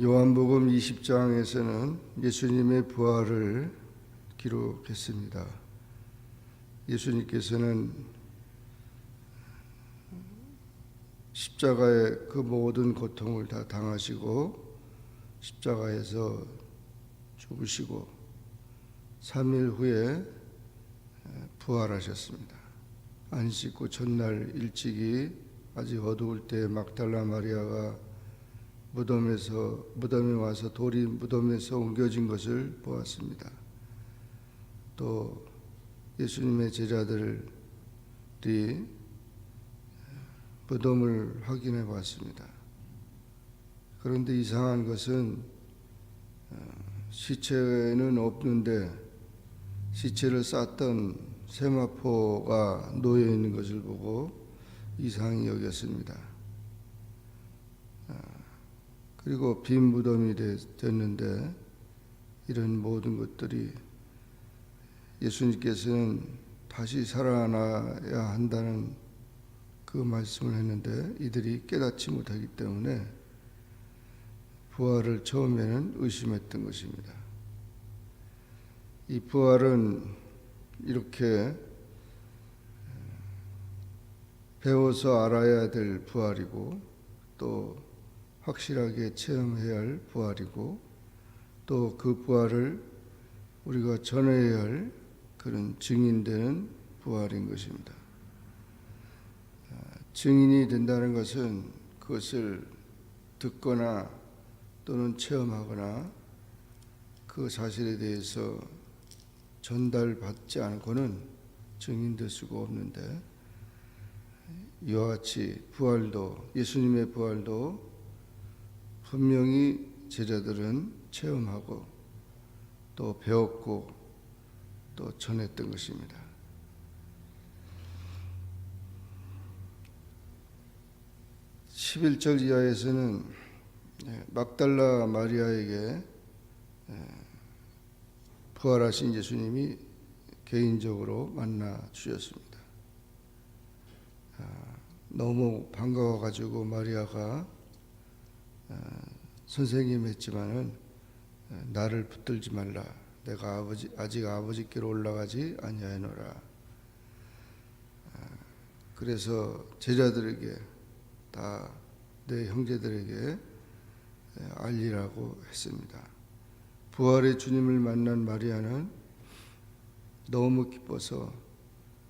요한복음 20장에서는 예수님의 부활을 기록했습니다. 예수님께서는 십자가의 그 모든 고통을 다 당하시고 십자가에서 죽으시고 3일 후에 부활하셨습니다. 안식 후 전날 일찍이 아직 어두울 때 막달라 마리아가 무덤에서 무덤에 와서 돌이 무덤에서 옮겨진 것을 보았습니다. 또 예수님의 제자들이 무덤을 확인해 봤습니다. 그런데 이상한 것은 어, 시체는 없는데 시체를 쌌던 세마포가 놓여 있는 것을 보고 이상히 여겼습니다. 아, 그리고 빈 무덤이 됐는데 이런 모든 것들이 예수님께서는 다시 살아나야 한다는 그 말씀을 했는데 이들이 깨닫지 못하기 때문에 부활을 처음에는 의심했던 것입니다. 이 부활은 이렇게 배워서 알아야 될 부활이고 또 확실하게 체험해야 할 부활이고 또 그 부활을 우리가 전해야 할 그런 증인되는 부활인 것입니다. 아, 증인이 된다는 것은 그것을 듣거나 또는 체험하거나 그 사실에 대해서 전달받지 않고는 증인될 수가 없는데 이와 같이 부활도 예수님의 부활도 분명히 제자들은 체험하고 또 배웠고 또 전했던 것입니다. (11절) 이하에서는 예, 막달라 마리아에게 예, 부활하신 예수님이 개인적으로 만나 주셨습니다. 아, 너무 반가워 가지고 마리아가 아, 선생님 했지만은 아, 나를 붙들지 말라. 내가 아버지 아직 아버지께로 올라가지 아니하노라. 그래서 제자들에게 다 내 형제들에게 알리라고 했습니다. 부활의 주님을 만난 마리아는 너무 기뻐서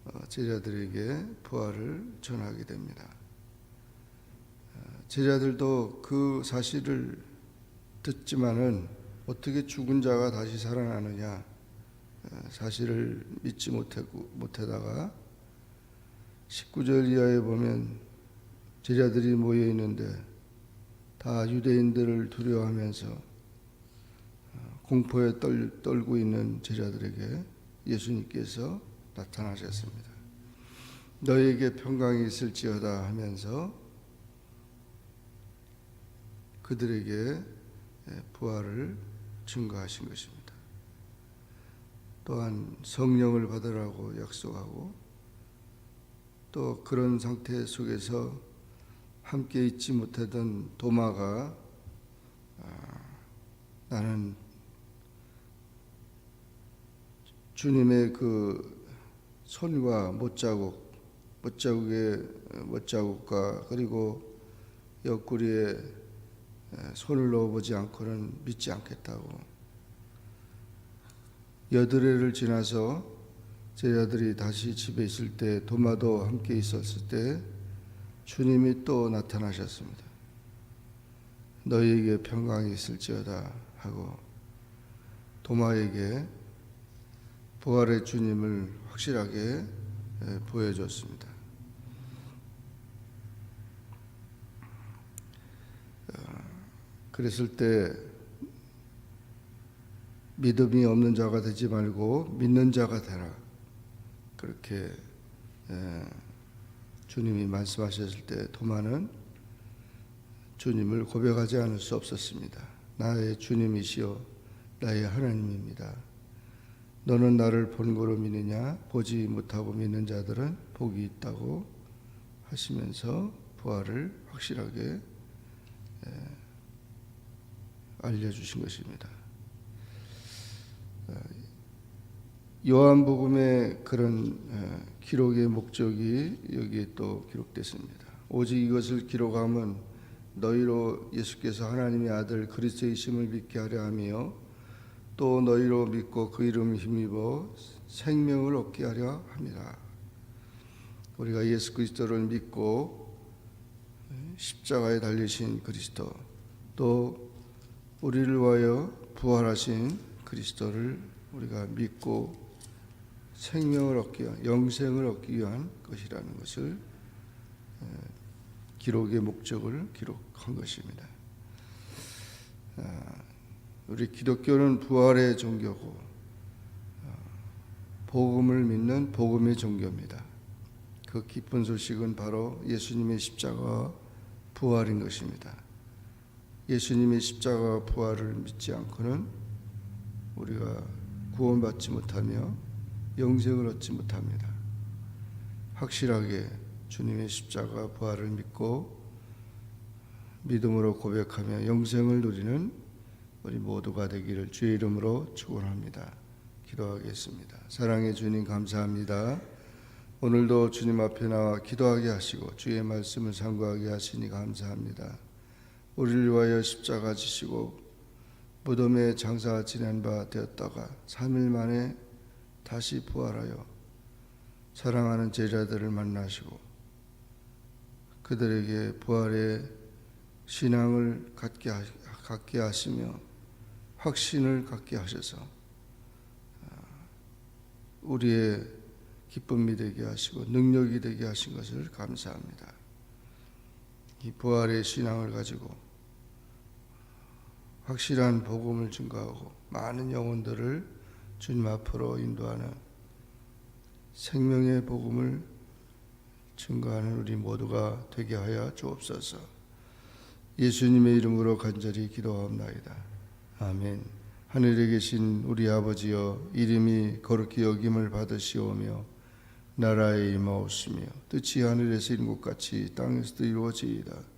어, 제자들에게 부활을 전하게 됩니다. 어, 제자들도 그 사실을 듣지만은 어떻게 죽은 자가 다시 살아나느냐 어, 사실을 믿지 못하고 못하다가 19절 이하에 보면 제자들이 모여 있는데 다 유대인들을 두려워하면서 공포에 떨, 떨고 있는 제자들에게 예수님께서 나타나셨습니다. 너에게 평강이 있을지어다 하면서 그들에게 부활을 증거하신 것입니다. 또한 성령을 받으라고 약속하고 또 그런 상태 속에서 함께 있지 못하던 도마가 아, 나는 주님의 그 손과 못자국, 못자국의 못자국과 그리고 옆구리에 손을 넣어보지 않고는 믿지 않겠다고. 여드레를 지나서 제자들이 다시 집에 있을 때 도마도 함께 있었을 때 주님이 또 나타나셨습니다. 너희에게 평강이 있을지어다 하고 도마에게 부활의 주님을 확실하게 보여줬습니다. 그랬을 때 믿음이 없는 자가 되지 말고 믿는 자가 되라. 그렇게 주님이 말씀하셨을 때 도마는 주님을 고백하지 않을 수 없었습니다. 나의 주님이시여 나의 하나님입니다. 너는 나를 본고로 믿느냐 보지 못하고 믿는 자들은 복이 있다고 하시면서 부활을 확실하게 알려주신 것입니다. 어, 요한복음의 그런 어, 기록의 목적이 여기에 또 기록됐습니다. 오직 이것을 기록함은 너희로 예수께서 하나님의 아들 그리스도이심을 믿게 하려 하며 또 너희로 믿고 그 이름 힘입어 생명을 얻게 하려 함이라. 우리가 예수 그리스도를 믿고 십자가에 달리신 그리스도 또 우리를 위하여 부활하신 그리스도를 우리가 믿고 생명을 얻기 위한 영생을 얻기 위한 것이라는 것을 에, 기록의 목적을 기록한 것입니다. 아, 우리 기독교는 부활의 종교고 아, 복음을 믿는 복음의 종교입니다. 그 기쁜 소식은 바로 예수님의 십자가 부활인 것입니다. 예수님의 십자가 부활을 믿지 않고는 우리가 구원받지 못하며 영생을 얻지 못합니다. 확실하게 주님의 십자가 부활을 믿고 믿음으로 고백하며 영생을 누리는 우리 모두가 되기를 주의 이름으로 축원합니다. 기도하겠습니다. 사랑의 주님 감사합니다. 오늘도 주님 앞에 나와 기도하게 하시고 주의 말씀을 상고하게 하시니 감사합니다. 우리를 위하여 십자가 지시고 무덤에 장사 지낸 바 되었다가 3일 만에 다시 부활하여 사랑하는 제자들을 만나시고 그들에게 부활의 신앙을 갖게, 하, 갖게 하시며 확신을 갖게 하셔서 아, 우리의 기쁨이 되게 하시고 능력이 되게 하신 것을 감사합니다. 이 부활의 신앙을 가지고 확실한 복음을 증거하고 많은 영혼들을 주님 앞으로 인도하는 생명의 복음을 증거하는 우리 모두가 되게 하여 주옵소서. 예수님의 이름으로 간절히 기도하옵나이다. 아멘. 하늘에 계신 우리 아버지여 이름이 거룩히 여김을 받으시오며 나라에 임하옵시며 뜻이 하늘에서 이룬 것 같이 땅에서도 이루어지이다.